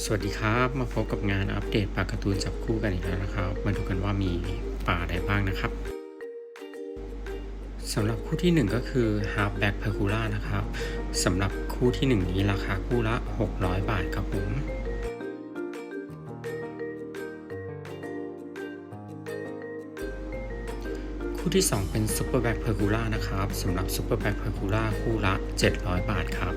สวัสดีครับมาพบกับงานอัปเดตปลาการ์ตูนจับคู่กันอีกแล้วนะครับ มาดูกันว่ามีปลาอะไรบ้างนะครับสำหรับคู่ที่ 1 ก็คือ Halfback p e r c u l a นะครับสำหรับคู่ที่ 1 นี้ราคาคู่ละ 600 บาทครับผมคู่ที่ 2 เป็น Superback p e r c u l a นะครับสำหรับ Superback p e r c u l a คู่ละ 700 บาทครับ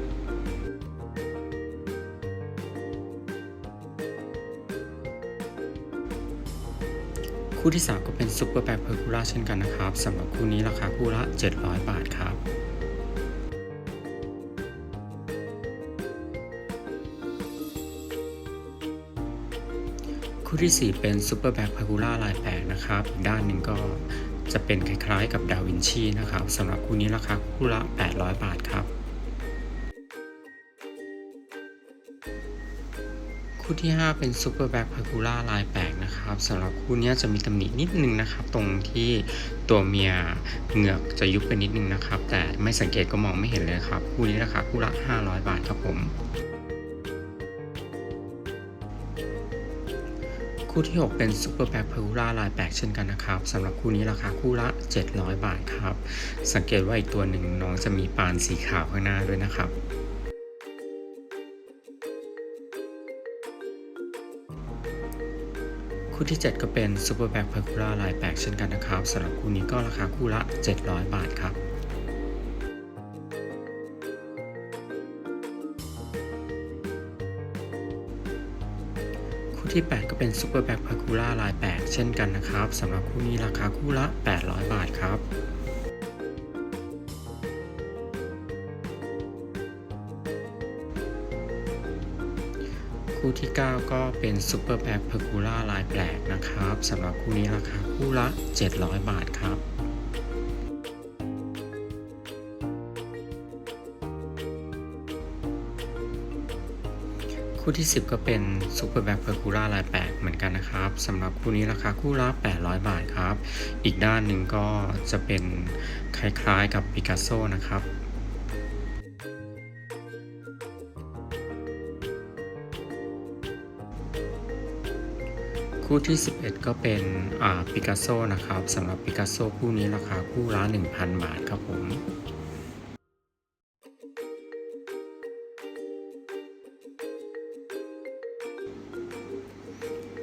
คู่ที่ 3 ก็เป็นซุปเปอร์แบ็คเพอร์คูล่าเช่นกันนะครับสำหรับคู่นี้ราคาคู่ละ 700 บาทครับคู่ที่ 4 เป็นซุปเปอร์แบ็คเพอร์คูล่าลายแปลกนะครับอีกด้านหนึ่งก็จะเป็นคล้ายๆกับดาวินชีนะครับสำหรับคู่นี้ราคาคู่ละ 800 บาทครับ คู่ที่ 5 เป็นซูเปอร์แบ็คพาคูล่าลายแปลกนะครับสำหรับคู่นี้จะมีตำหนินิดนึงนะครับ ตรงที่ตัวเมียเหงือกจะยุบไปนิดนึงนะครับ แต่ไม่สังเกตก็มองไม่เห็นเลยครับ คู่นี้ราคาคู่ละ 500 บาทครับผมคู่ที่ 6 เป็นซูเปอร์แบ็คพาคูล่าลายแปลกเช่นกันนะครับสำหรับคู่นี้ราคาคู่ละ 700 บาทครับ สังเกตว่าอีกตัวหนึ่งน้องจะมีปานสีขาวข้างหน้าด้วยนะครับ คู่ที่ 7 ก็เป็น Super Back p e r c u l a ลายแปลกเช่นกันนะครับสำหรับคู่นี้ก็ราคาคู่ละ 700 บาทครับคู่ที่ 8 ก็เป็น Super Back p e r c u l a ลายแปลกเช่นกันนะครับสำหรับคู่นี้ราคาคู่ละ 800 บาทครับ คู่ที่ 9 ก็เป็น Super Back p e r c u l a ลายแปลกนะครับสำหรับคู่นี้ราคาคู่ละ 700 บาทครับคู่ที่ 10 ก็เป็น Super Back p e r c u l a ลายแปลกเหมือนกันนะครับสำหรับคู่นี้ราคาคู่ละ 800 บาทครับ อีกด้านหนึ่งก็จะเป็นคล้ายๆกับปิกัสโซนะครับ คู่ที่ 11 ก็เป็นปิกัสโซนะครับสำหรับปิกัสโซคู่นี้ราคาคู่ละ1,000 บาทครับผม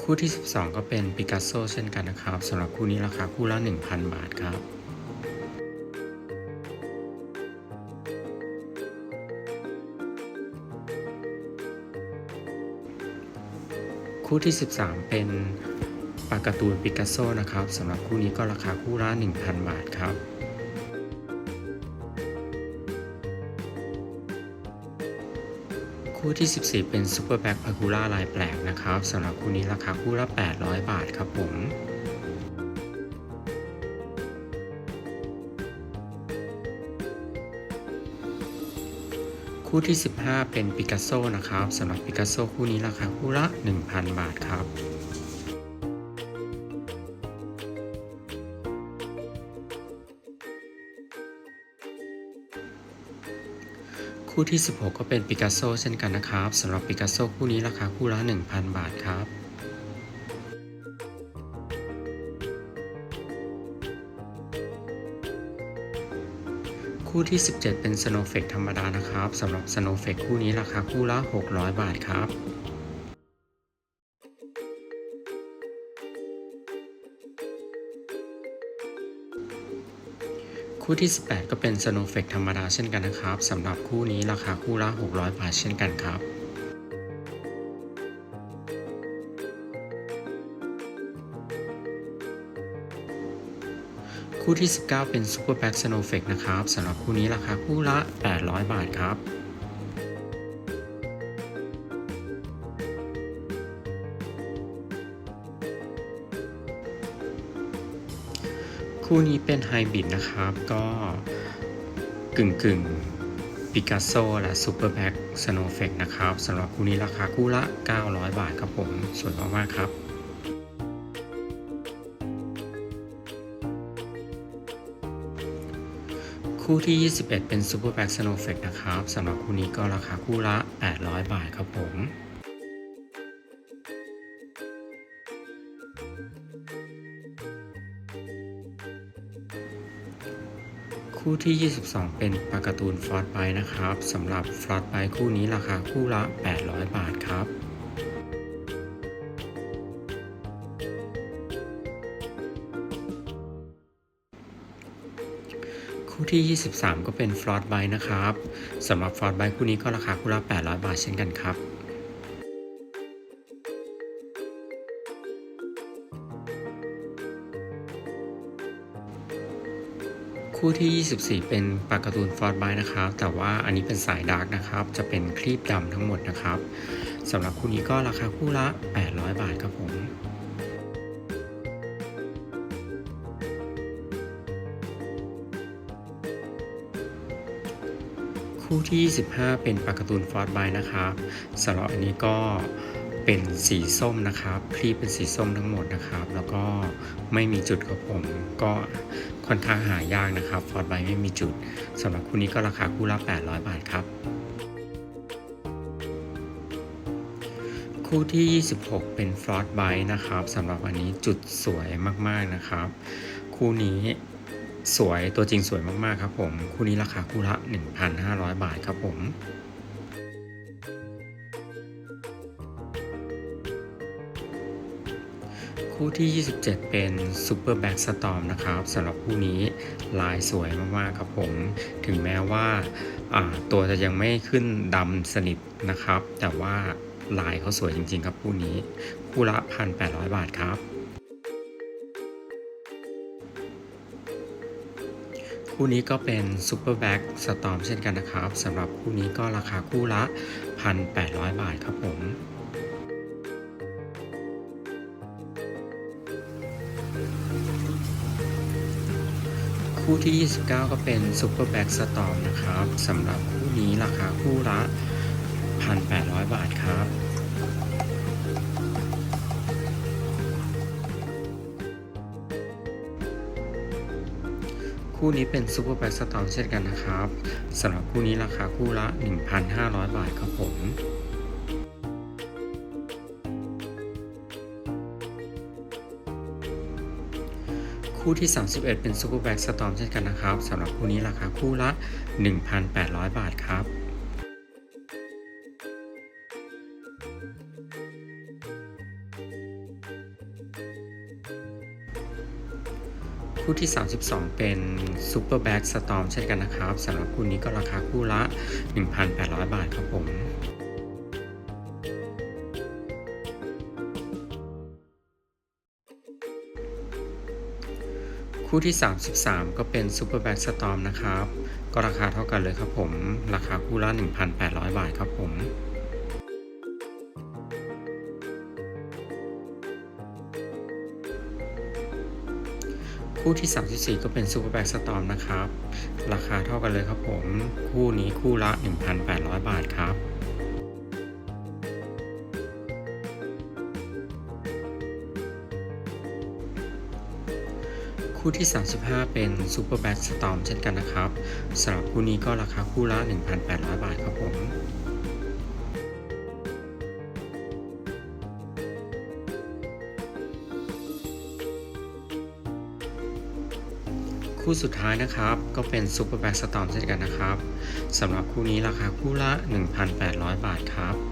คู่ที่ 12 ก็เป็นปิกัสโซเช่นกันนะครับสำหรับคู่นี้ราคาคู่ละ 1,000 บาทครับ คู่ที่ 13 เป็นปาการ์ตูนปิกัสโซนะครับสำหรับคู่นี้ก็ราคาคู่ละ 1,000 บาทครับคู่ที่ 14 เป็นซูเปอร์แบ็คพาคูล่าลายแปลกนะครับสำหรับคู่นี้ราคาคู่ละ 800 บาทครับผม คู่ที่ 15 เป็นปิกัสโซนะครับสำหรับปิกัสโซคู่นี้ราคาคู่ละ 1,000 บาทครับคู่ที่ 16 ก็เป็นปิกัสโซเช่นกันนะครับสำหรับปิกัสโซคู่นี้ราคาคู่ละ 1,000 บาทครับ คู่ที่ 17 เป็นสโนเฟกธรรมดานะครับสำหรับสโนเฟกคู่นี้ราคาคู่ละ 600 บาทครับคู่ที่ 18 ก็เป็นสโนเฟกธรรมดาเช่นกันนะครับสำหรับคู่นี้ราคาคู่ละ 600 บาทเช่นกันครับ คู่ที่ 19 เป็น Super Back Snow Effect นะครับสำหรับคู่นี้ราคาคู่ละ 800 บาทครับคู่นี้เป็นไฮบริดนะครับ ก็กึ่งกึ่งปิกัสโซและซูเปอร์แบ็กสโนเฟกนะครับสำหรับคู่นี้ราคาคู่ละ 900 บาทครับผม สวยมากๆครับ คู่ที่ 21 เป็น Super Back Snow f e c t นะครับสำหรับคู่นี้ก็ราคาคู่ละ 800 บาทครับผมคู่ที่ 22 เป็นปลาการ์ตูนฟลอตไบนะครับสำหรับฟลอตไบคู่นี้ราคาคู่ละ 800 บาทครับ คู่ที่ 23 ก็เป็นฟลอตไบนะครับสำหรับฟลอตไบคู่นี้ก็ราคาคู่ละ800 บาทเช่นกันครับคู่ที่ 24 เป็นปาการ์ตูนฟอร์ดไบนะครับ แต่ว่าอันนี้เป็นสายดาร์กนะครับ จะเป็นครีบดำทั้งหมดนะครับสำหรับคู่นี้ก็ราคาคู่ละ 800 บาทครับผม คู่ที่ 25 เป็นปาการ์ตูนฟอร์ดไบนะครับสำหรับอันนี้ก็เป็นสีส้มนะครับครีบเป็นสีส้มทั้งหมดนะครับ แล้วก็ไม่มีจุดครับผมก็ค่อนข้างหายากนะครับฟอร์ดไบไม่มีจุดสำหรับคู่นี้ก็ราคาคู่ละ 800 บาทครับ คู่ที่ 26 เป็นฟลอตไบนะครับสำหรับอันนี้จุดสวยมากๆนะครับ คู่นี้ สวยตัวจริงสวยมากๆครับผม คู่นี้ราคาคู่ละ 1,500 บาทครับผมคู่ที่ 27 เป็นซูเปอร์แบ็กสตอมนะครับสำหรับคู่นี้ลายสวยมาก ๆ ครับผม ถึงแม้ว่าาตัวจะยังไม่ขึ้นดำสนิทนะครับ แต่ว่าลายเขาสวยจริง ๆ ครับคู่นี้ คู่ละ 1,800 บาทครับ คู่นี้ก็เป็นซูเปอร์แบ็กสตอมเช่นกันนะครับสำหรับคู่นี้ก็ราคาคู่ละ 1,800 บาทครับผมคู่ที่ 29 ก็เป็นซูเปอร์แบ็กสตอมนะครับสำหรับคู่นี้ราคาคู่ละ 1,800 บาทครับ คู่นี้เป็นซูเปอร์แบ็กสตอมเช่นกันนะครับสำหรับคู่นี้ราคาคู่ละ 1,500 บาทครับผมคู่ที่ 31 เป็นซูเปอร์แบ็กสตอมเช่นกันนะครับสำหรับคู่นี้ราคาคู่ละ 1,800 บาทครับ คู่ที่ 32 เป็นซูเปอร์แบ็กสตอมเช่นกันนะครับสำหรับคู่นี้ก็ราคาคู่ละ 1,800 บาทครับผมคู่ที่ 33 ก็เป็นซูเปอร์แบ็กสตอมนะครับ ก็ราคาเท่ากันเลยครับผม ราคาคู่ละ 1,800 บาทครับผม คู่ที่ 34 ก็เป็นซูเปอร์แบ็กสตอมนะครับ ราคาเท่ากันเลยครับผม คู่นี้คู่ละ 1,800 บาทครับคู่ที่ 35 เป็นซูเปอร์แบ็กสตอมเช่นกันนะครับสำหรับคู่นี้ก็ราคาคู่ละ 1,800 บาทครับผม คู่สุดท้ายนะครับ ก็เป็นซูเปอร์แบ็กสตอมเช่นกันนะครับสำหรับคู่นี้ราคาคู่ละ 1,800 บาทครับ